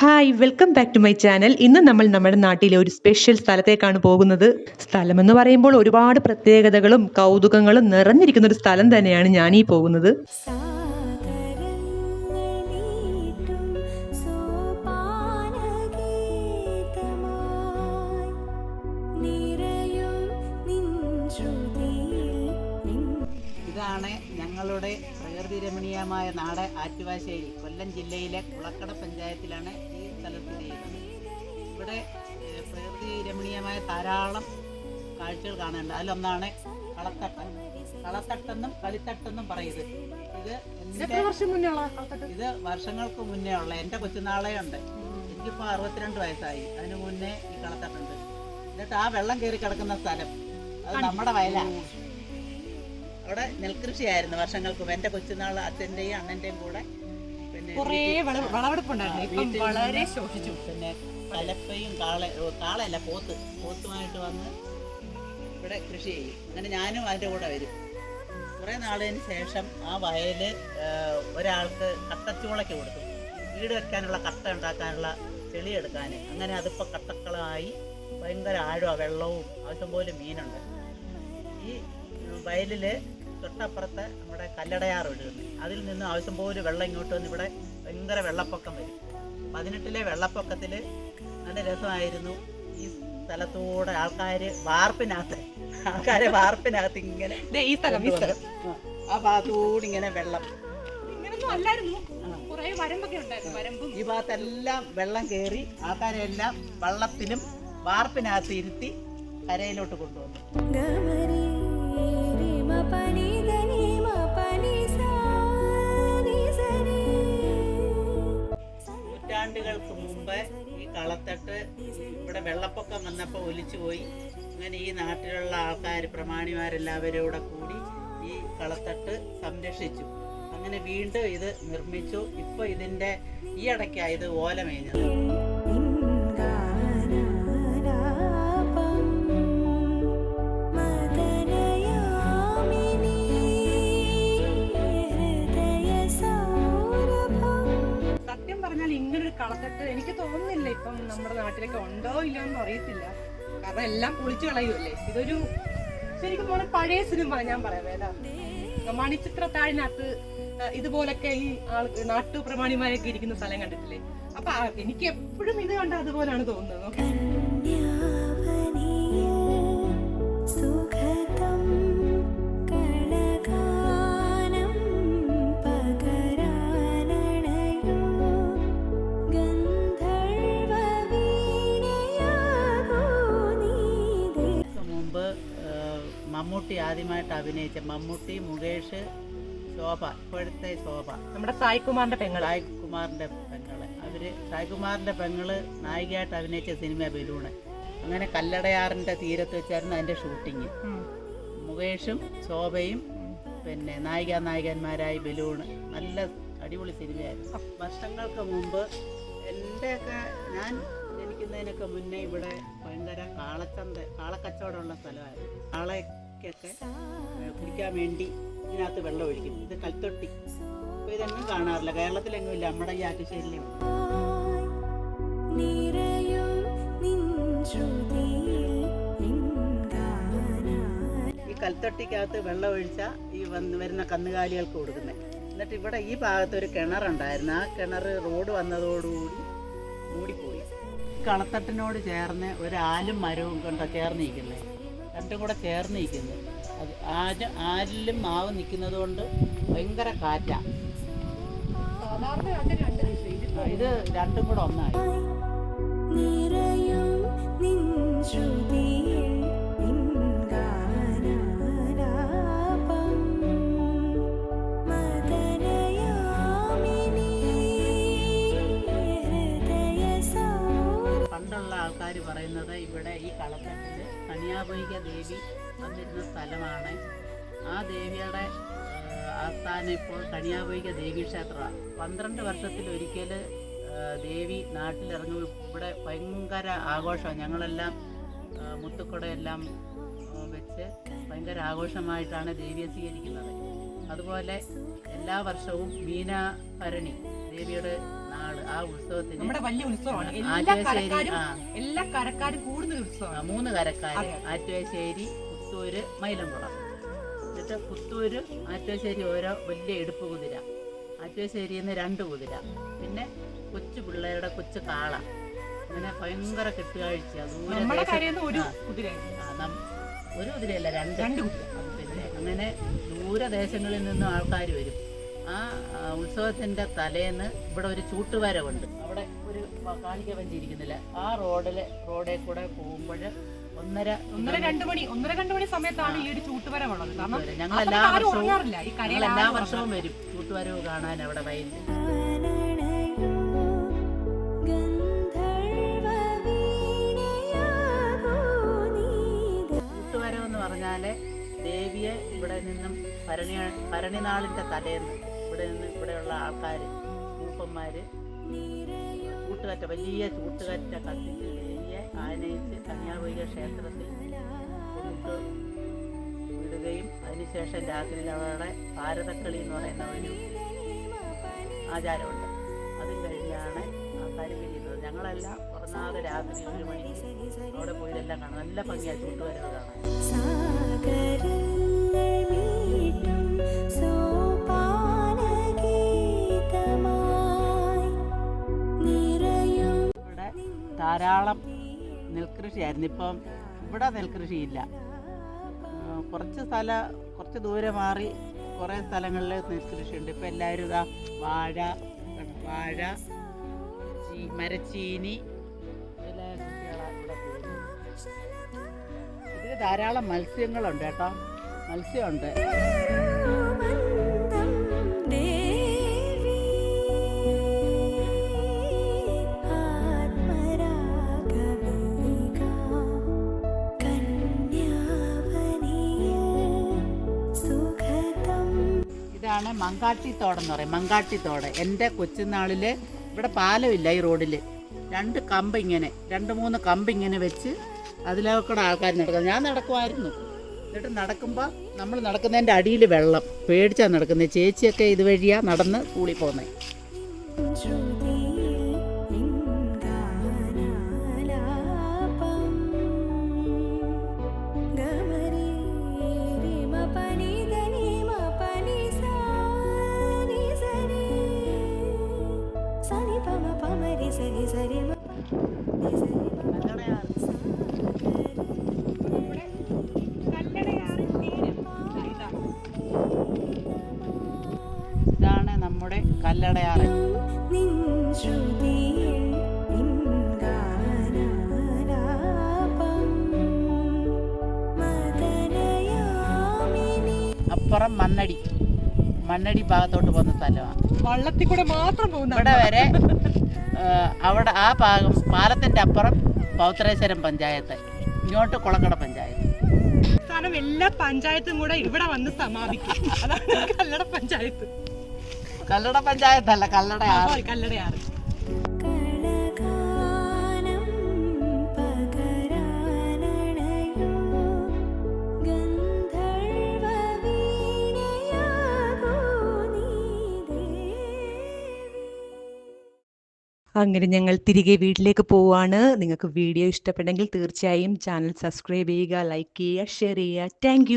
Hi welcome back to my channel ഇന്ന് നമ്മൾ നമ്മുടെ നാട്ടിലെ ഒരു സ്പെഷ്യൽ സ്ഥലത്തേക്കാണ് പോകുന്നത്. സ്ഥലമെന്ന് പറയുമ്പോൾ ഒരുപാട് പ്രത്യേകതകളും കൗതുകങ്ങളും നിറഞ്ഞിരിക്കുന്ന ഒരു സ്ഥലം തന്നെയാണ് ഞാൻ ഈ പോകുന്നത് ഇതാണ് ഞങ്ങളുടെ പ്രകൃതി രമണീയമായ നാട് ആറ്റുവാശ്ശേരി കൊല്ലം ജില്ലയിലെ കുളക്കട പഞ്ചായത്തിലാണ് ഈ സ്ഥലം സ്ഥിതി ചെയ്യുന്നത്. ഇവിടെ പ്രകൃതി രമണീയമായ ധാരാളം കാഴ്ചകൾ കാണാനുണ്ട്. അതിലൊന്നാണ് കളത്തട്ടൻ കളത്തട്ടെന്നും കളിത്തട്ടെന്നും പറയുന്നത്. ഇത് ഇത് വർഷങ്ങൾക്ക് മുന്നേ ഉള്ള എന്റെ കൊച്ചുനാളെ ഉണ്ട്. എനിക്കിപ്പോൾ അറുപത്തിരണ്ട് വയസ്സായി. അതിനു മുന്നേ ഈ കളത്തട്ടുണ്ട് എന്നിട്ട് ആ വെള്ളം കയറി കിടക്കുന്ന സ്ഥലം. അത് നമ്മുടെ വയലാണ് അവിടെ നെൽകൃഷിയായിരുന്നു വർഷങ്ങൾക്ക് എന്റെ കൊച്ചുനാൾ അച്ഛന്റെയും അണ്ണന്റെയും കൂടെ പിന്നെ വിളവെടുപ്പുണ്ടായിരുന്നു. ഇപ്പം വീട്ടിൽ വളരെ ശോഷിച്ചു. പിന്നെ കലപ്പയും കാള കാളയല്ല പോത്ത്. പോത്തുമായിട്ട് വന്ന് ഇവിടെ കൃഷി ചെയ്യും. അങ്ങനെ ഞാനും അതിന്റെ കൂടെ വരും. കുറേ നാളിന് ശേഷം ആ വയൽ ഒരാൾക്ക് കട്ടച്ചൂളയ്ക്ക് കൊടുത്തു. വീട് വെക്കാനുള്ള കട്ട ഉണ്ടാക്കാനുള്ള ചെളിയെടുക്കാൻ അങ്ങനെ അതിപ്പോൾ കട്ടക്കളായി ഭയങ്കര ആഴവും വെള്ളവും ആവശ്യം പോലെ മീനുണ്ട്. ഈ വയലിൽ തൊട്ടപ്പുറത്ത് നമ്മുടെ കല്ലടയാർ ഒഴുകുന്നത് അതിൽ നിന്ന് ആവശ്യം പോലെ വെള്ളം ഇങ്ങോട്ട് വന്ന് ഇവിടെ ഭയങ്കര വെള്ളപ്പൊക്കം വരും. പതിനെട്ടിലെ വെള്ളപ്പൊക്കത്തിൽ നല്ല രസമായിരുന്നു. ഈ സ്ഥലത്തൂടെ ആൾക്കാർ വാർപ്പിനകത്ത് ആൾക്കാരെ വാർപ്പിനകത്ത് ഇങ്ങനെ ദേ ഈ സ്ഥലം ഈ സ്ഥലം. ആ, ഭാഗത്തൂടെ ഇങ്ങനെ വെള്ളം. ഇങ്ങനൊന്നും അല്ലായിരുന്നു. ആ. കുറെ വരമ്പൊക്കെ ഉണ്ടായിരുന്നു വരമ്പും. ഈ ഭാഗത്തെല്ലാം വെള്ളം കയറി ആൾക്കാരെല്ലാം വള്ളത്തിലും വാർപ്പിനകത്ത് ഇരുത്തി കരയിലോട്ട് കൊണ്ടുവന്നു. നൂറ്റാണ്ടുകൾക്ക് മുമ്പ് ഈ കളത്തട്ട് ഇവിടെ വെള്ളപ്പൊക്കം വന്നപ്പോൾ ഒലിച്ചു പോയി. അങ്ങനെ ഈ നാട്ടിലുള്ള ആൾക്കാർ പ്രമാണിമാരെല്ലാവരും കൂടെ കൂടി ഈ കളത്തട്ട് സംരക്ഷിച്ചു. അങ്ങനെ വീണ്ടും ഇത് നിർമ്മിച്ചു. ഇപ്പോൾ ഇതിന്റെ ഈ ഇടയ്ക്കാണ് ഇത് ഓലമേഞ്ഞത്. ഇൻഗാനാലാപം കളത്തട്ട് എനിക്ക് തോന്നുന്നില്ല ഇപ്പം നമ്മുടെ നാട്ടിലൊക്കെ ഉണ്ടോ ഇല്ലയോ എന്ന് അറിയത്തില്ല. കാരണം എല്ലാം പൊളിച്ചു കളയുമല്ലേ ഇതൊരു ശരിക്കും പറഞ്ഞ പഴയ സിനിമ ഞാൻ പറയാം ഏതാ മണിച്ചിത്രത്താഴിനകത്ത് ഇതുപോലൊക്കെ ഈ ആൾ നാട്ടുപ്രമാണിമാരൊക്കെ ഇരിക്കുന്ന സ്ഥലം കണ്ടിട്ടില്ലേ? അപ്പൊ എനിക്ക് എപ്പോഴും ഇത് കണ്ട അതുപോലാണ് തോന്നുന്നത് മമ്മൂട്ടി ആദ്യമായിട്ട് അഭിനയിച്ച മമ്മൂട്ടി മുകേഷ് ശോഭ. ഇപ്പോഴത്തെ ശോഭ. നമ്മുടെ സായികുമാറിന്റെ പെങ്ങൾ സായികുമാറിന്റെ പെങ്ങൾ. അവർ സായികുമാറിന്റെ പെങ്ങൾ നായികയായിട്ട് അഭിനയിച്ച സിനിമ ബലൂണ്. അങ്ങനെ കല്ലടയാറിന്റെ തീരത്ത് വെച്ചായിരുന്നു അതിന്റെ ഷൂട്ടിങ്. മുകേഷും ശോഭയും പിന്നെ നായിക നായകന്മാരായി ബലൂണ്. നല്ല അടിപൊളി സിനിമയായിരുന്നു. വർഷങ്ങൾക്ക് മുമ്പ് എന്റെയൊക്കെ ഞാൻ ജനിക്കുന്നതിനൊക്കെ മുന്നേ ഇവിടെ ഭയങ്കര കാളച്ചന്ത കാളക്കച്ചവടമുള്ള സ്ഥലമായിരുന്നു. കാളയ്ക്കൊക്കെ ഏഹ്, കുടിക്കാൻ വേണ്ടി ഇതിനകത്ത് വെള്ളം ഒഴിക്കും ഇത് കൽത്തൊട്ടി. അപ്പോൾ ഇതൊന്നും കാണാറില്ല. കേരളത്തിലെങ്ങും ഇല്ല. നമ്മുടെ ഈ ആറ്റുശ്ശേരിയിലേ ഈ കൽത്തൊട്ടിക്കകത്ത് വെള്ളം ഒഴിച്ച ഈ വന്ന് വരുന്ന കന്നുകാലികൾക്ക് കൊടുക്കുന്നത് എന്നിട്ട് ഇവിടെ ഈ ഭാഗത്ത് ഒരു കിണറുണ്ടായിരുന്നു. ആ കിണർ റോഡ് വന്നതോടുകൂടി മൂടിപ്പോയി. കളത്തട്ടിനോട് ചേർന്ന് ഒരു ആലും മരവും കൊണ്ടോ ചേർന്ന് നിൽക്കുന്നത് രണ്ടും കൂടെ ചേർന്ന് നിൽക്കുന്നത് അത് ആര് ആരിലും മാവ് നിൽക്കുന്നത് കൊണ്ട് ഭയങ്കര കാറ്റാ. ഇത് രണ്ടും കൂടെ ഒന്നായി. പണ്ടുള്ള ആൾക്കാർ പറയുന്നത് ഇവിടെ ഈ കളത്തട്ടിൽ കന്യാപുരിക ദേവി വന്നിരുന്ന സ്ഥലമാണ്. ആ ദേവിയുടെ ആസ്ഥാനം ഇപ്പോൾ കന്യാപുരിക ദേവി ക്ഷേത്രമാണ്. പന്ത്രണ്ട് വർഷത്തിൽ ഒരിക്കൽ ദേവി നാട്ടിലിറങ്ങി ഇവിടെ ഭയങ്കര ആഘോഷമാണ്. ഞങ്ങളെല്ലാം മുത്തുക്കുടയെല്ലാം വെച്ച് ഭയങ്കര ആഘോഷമായിട്ടാണ് ദേവിയെ സ്വീകരിക്കുന്നത്. അതുപോലെ എല്ലാ വർഷവും മീനാഭരണി ദേവിയുടെ ആ ഉത്സവത്തിന് നമ്മുടെ വലിയ ഉത്സവമാണ്. എല്ലാ കരക്കാരും എല്ലാ കരക്കാരും കൂടുന്ന ഒരു ഉത്സവമാണ്. മൂന്ന് കരക്കാര്. ആറ്റുവശ്ശേരി പുത്തൂര് മൈലംകുളം. എന്നിട്ട് പുത്തൂര് ആറ്റുവേശ്ശേരി ഓരോ വലിയ എടുപ്പ് കുതിര. ആറ്റുവേശ്ശേരിയിൽ നിന്ന് രണ്ട് കുതിര. പിന്നെ കൊച്ചു പിള്ളേരുടെ കൊച്ചു കാള. അങ്ങനെ ഭയങ്കര കെട്ടുകാഴ്ച. ഒരു ആ, കുതിരയാണ് ഒരു കുതിരയല്ല രണ്ട് രണ്ട് കുതിര. പിന്നെ അങ്ങനെ ദൂരദേശങ്ങളിൽ നിന്നും ആൾക്കാർ വരും. ആ ഉത്സവത്തിന്റെ തലേന്ന് ഇവിടെ ഒരു ചൂട്ടുവരവുണ്ട്. അവിടെ ഒരു കാണിക്ക വഞ്ചിരിക്കുന്നില്ല ആ റോഡിൽ റോഡിൽ കൂടെ പോകുമ്പോൾ ഒന്നര ഒന്നര രണ്ട് മണി ഒന്നര രണ്ട് മണി സമയത്താണ് ഈ ഒരു ചൂട്ടുവരവുള്ളത് കാരണം. ഞങ്ങൾ എല്ലാ വർഷവും ഞങ്ങൾ എല്ലാ വർഷവും വരും ചൂട്ടുവരവ് കാണാൻ അവിടെ എന്ന് പറഞ്ഞാൽ ദേവിയെ ഇവിടെ നിന്നും ഭരണി ഭരണിനാളിന്റെ തലേന്ന് ഇവിടെ നിന്ന് ഇവിടെയുള്ള ആൾക്കാർ മൂപ്പന്മാർ ചൂട്ടുകറ്റ വലിയ ചൂട്ടുകറ്റ കത്തിച്ച് വലിയ ആനയിച്ച് കന്യാകുമാരി ക്ഷേത്രത്തിൽ വിടുകയും അതിനുശേഷം രാത്രിയിൽ അവരുടെ ഭാരതക്കളി എന്ന് പറയുന്ന ഒരു ആചാരമുണ്ട്. അതും കഴിഞ്ഞാണ് ആൾക്കാർ പിരിയുന്നത് ഞങ്ങളെല്ലാം ഉറങ്ങാതെ രാത്രി ഒരു മണി അവിടെ പോയി എല്ലാം കാണാം. നല്ല ഭംഗിയായി ചൂട്ടുവരവ് ധാരാളം നെൽകൃഷിയായിരുന്നു. ഇപ്പം ഇവിടെ നെൽകൃഷിയില്ല. കുറച്ച് സ്ഥലം കുറച്ച് ദൂരെ മാറി കുറേ സ്ഥലങ്ങളിൽ നെൽകൃഷിയുണ്ട്. ഇപ്പം എല്ലാവരും ഇതാ വാഴ വാഴ മരച്ചീനി ഇതിൽ ധാരാളം മത്സ്യങ്ങളുണ്ട് കേട്ടോ. മത്സ്യമുണ്ട്. മങ്കാട്ടിത്തോടെന്ന് പറയും. മങ്കാട്ടിത്തോട്. എന്റെ കൊച്ചുനാളിൽ ഇവിടെ പാലമില്ല ഈ റോഡിൽ രണ്ട് കമ്പ് ഇങ്ങനെ രണ്ട് മൂന്ന് കമ്പ് ഇങ്ങനെ വെച്ച് അതിലൊക്കെ ആൾക്കാർ നടക്കുന്നത് ഞാൻ നടക്കുമായിരുന്നു. എന്നിട്ട് നടക്കുമ്പോൾ നമ്മൾ നടക്കുന്നതിന്റെ അടിയിൽ വെള്ളം. പേടിച്ചാണ് നടക്കുന്നത് ചേച്ചിയൊക്കെ ഇതുവഴിയാണ് നടന്ന് സ്കൂളിൽ പോകുന്നത് ഇതാണ് നമ്മുടെ കല്ലടയാറ്. അപ്പുറം മണ്ണടി. മണ്ണടി ഭാഗത്തോട്ട് പോകുന്ന സ്ഥലമാണ്. വള്ളത്തിൽ കൂടെ മാത്രം പോകുന്ന ഇവിടെ വരെ അവിടെ ആ ഭാഗം പാലത്തിന്റെ അപ്പുറം പൗത്രേശ്വരം പഞ്ചായത്ത്. ഇങ്ങോട്ട് കുളക്കട പഞ്ചായത്ത്. അവസാനം എല്ലാ പഞ്ചായത്തും കൂടെ ഇവിടെ വന്ന് സമാപിക്കും. അതാണ് കല്ലട പഞ്ചായത്ത്. കല്ലട പഞ്ചായത്തല്ല കല്ലട ആറ് കല്ലടയാറ്. അങ്ങനെ ഞങ്ങൾ തിരികെ വീട്ടിലേക്ക് പോവാണ്. നിങ്ങൾക്ക് വീഡിയോ ഇഷ്ടപ്പെട്ടെങ്കിൽ തീർച്ചയായും ചാനൽ സബ്സ്ക്രൈബ് ചെയ്യുക ലൈക്ക് ചെയ്യുക ഷെയർ ചെയ്യുക. താങ്ക്